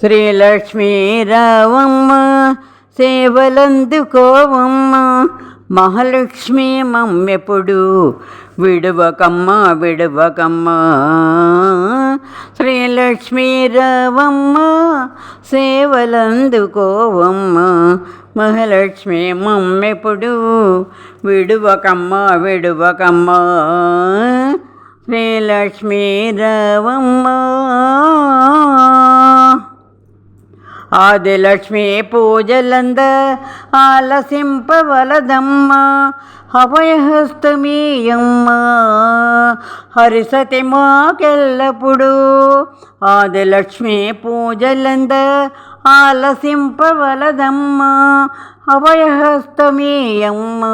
శ్రీలక్ష్మీరావమ్మ సేవలందుకోవమ్మ మహాలక్ష్మి మమ్మెప్పుడు విడవకమ్మ విడవకమ్మ. శ్రీలక్ష్మీ రావమ్మ సేవలందుకోవమ్మ మహాలక్ష్మి మమ్మెప్పుడు విడువకమ్మ విడువకమ్మ. శ్రీలక్ష్మీ రావమ్మ ఆదిలక్ష్మి పూజలంద ఆలసింపవలదమ్మ అభయహస్తమీయమ్మ. హరిసతి మాకెల్లప్పుడు ఆదిలక్ష్మి పూజలంద ఆలసింపవలదమ్మ అభయహస్తమీయమ్మ.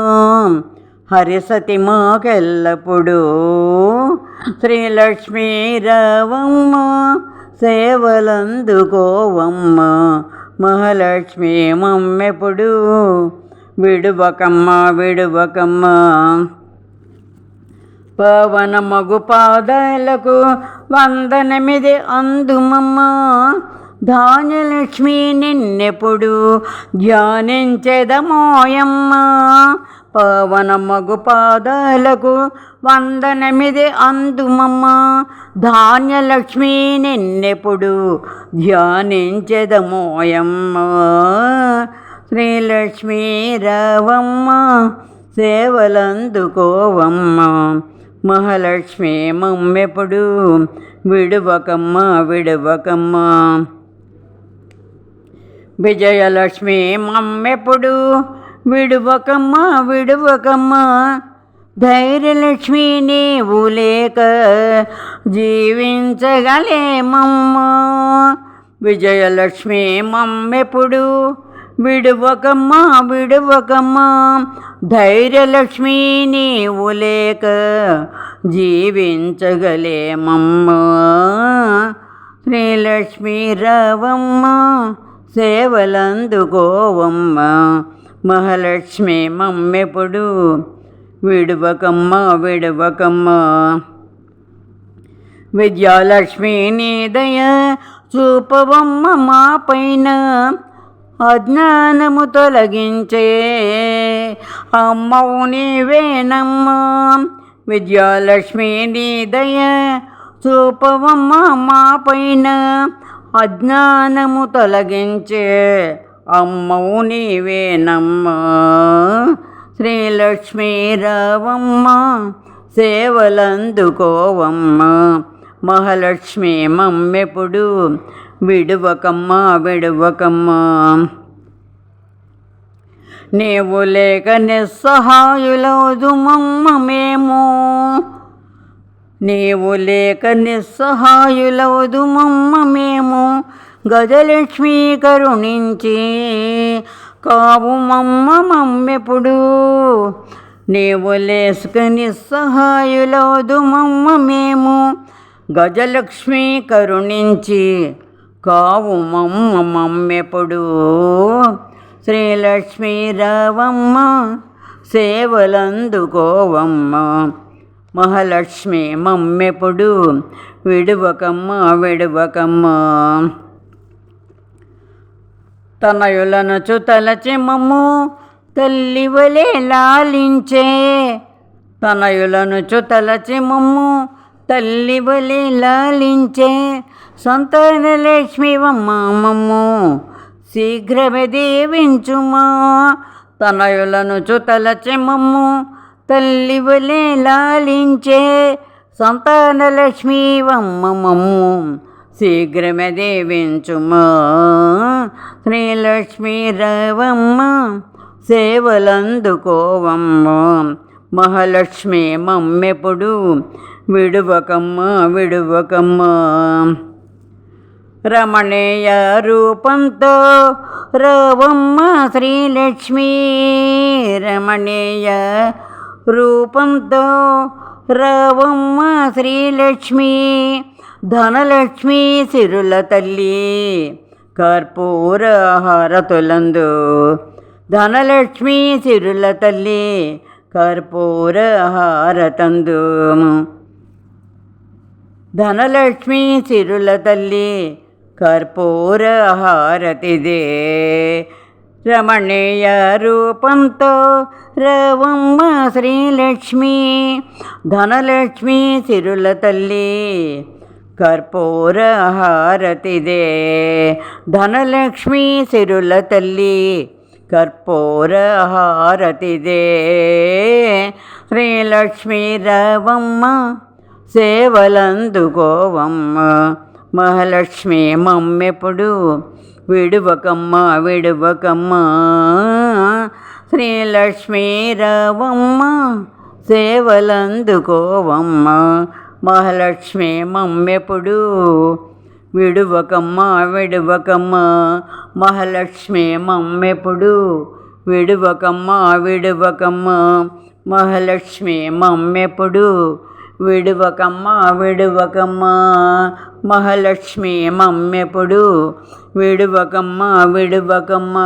హరిసతి మాకెల్లప్పుడు శ్రీలక్ష్మీ రవమ్మ సేవలందుకోవమ్మ మహాలక్ష్మి మమ్మెప్పుడు. విడువకమ్మ విడువకమ్మ. పవన మగు పాదాలకు వందనమిది అందుమమ్మ. ధాన్యలక్ష్మి నిన్నెప్పుడు ధ్యానించెదమోయమ్మ. పవన మగు పాదాలకు వందనమిది అందుమమ్మ. ధాన్యలక్ష్మి నిన్నెప్పుడు ధ్యానించెదమోయమ్మ. శ్రీలక్ష్మీ రావమ్మ సేవలందుకోవమ్మ. మహాలక్ష్మి మమ్మెప్పుడు విడువకమ్మ విడువకమ్మ. విజయలక్ష్మి మమ్మెప్పుడు విడువకమ్మ విడువకమ్మ. ధైర్యలక్ష్మి నీవు లేక జీవించగలేమమ్మ. విజయలక్ష్మి మమ్మెప్పుడు విడువకమ్మ విడువకమ్మ. ధైర్యలక్ష్మి నీవు లేక జీవించగలేమమ్మ. శ్రీలక్ష్మీ రావమ్మ సేవలందుకోవమ్మ మహాలక్ష్మి మమ్మెప్పుడు విడువకమ్మ విడువకమ్మ. విద్యాలక్ష్మి నీ దయ చూపవమ్మ మా పైన అజ్ఞానము తొలగించే అమ్మవు నీవేనమ్మ. విద్యాలక్ష్మి నీ దయ చూపవమ్మ మా పైన అజ్ఞానము తొలగించే. అమ్మవు నీవేనమ్మ శ్రీలక్ష్మీరావమ్మ సేవలందుకోవమ్మ. మహాలక్ష్మి మమ్మెప్పుడు విడువకమ్మ విడువకమ్మ. నీవు లేక నిస్సహాయులవుదు మమ్మ మేము. నీవు లేక నిస్సహాయులవుదు మమ్మ మేము. గజలక్ష్మి కరుణించి కావు మమ్మ మమ్మెప్పుడు. నీవు లేసుక నిస్సహాయులవుదు మమ్మ మేము. గజలక్ష్మి కరుణించి కావు మమ్మ మమ్మెప్పుడు. శ్రీలక్ష్మీ రావమ్మ సేవలందుకోవమ్మ. మహాలక్ష్మి మమ్మెప్పుడు విడువకమ్మ విడువకమ్మ. తనయులను తలచి మమ్ము తల్లివలే లాలించే. తనయులను తలచి మమ్ము తల్లివలే లాలించే. సంతానలక్ష్మివమ్మ మమ్ము శీఘ్రమే దీవించుమా. తనయులను తలచి మమ్ము తల్లివలే లాలించే సంతానలక్ష్మివమ్మ మమ్ము శీఘ్రమే దేవించుమా. శ్రీలక్ష్మీ రవమ్మ సేవలందుకోవమ్మ. మహాలక్ష్మి మమ్మెప్పుడు విడువకమ్మ విడువకమ్మ. రమణీయ రూపంతో రవమ్మ శ్రీలక్ష్మి. రమణీయ రూపంతో రవమ్మ శ్రీలక్ష్మి ధనలక్ష్మి సిరుల తల్లి కర్పూర హారతులందు ధనలక్ష్మి సిరుల తల్లి కర్పూర హారతందు ధనలక్ష్మి సిరుల తల్లి కర్పూర హారతిదే రమణీయ రూపంతో రవమ్మ శ్రీలక్ష్మి ధనలక్ష్మి సిరుల తల్లి కర్పూర హారతిదే. ధనలక్ష్మి సిరుల తల్లి కర్పూర హారతిదే. శ్రీలక్ష్మీ రవమ్మ సేవలందుకోవమ్మ మహాలక్ష్మి మమ్మెప్పుడు విడువకమ్మ విడువకమ్మ. శ్రీలక్ష్మీ రవమ్మ సేవలందుకోవమ్మ. మహాలక్ష్మి మమ్మెప్పుడు విడువకమ్మ విడువకమ్మ. మహాలక్ష్మి మమ్మెప్పుడు విడువకమ్మ విడువకమ్మ. మహాలక్ష్మి మమ్మెప్పుడు విడువకమ్మ విడువకమ్మ మహాలక్ష్మి మమ్మెప్పుడు విడువకమ్మ విడువకమ్మ.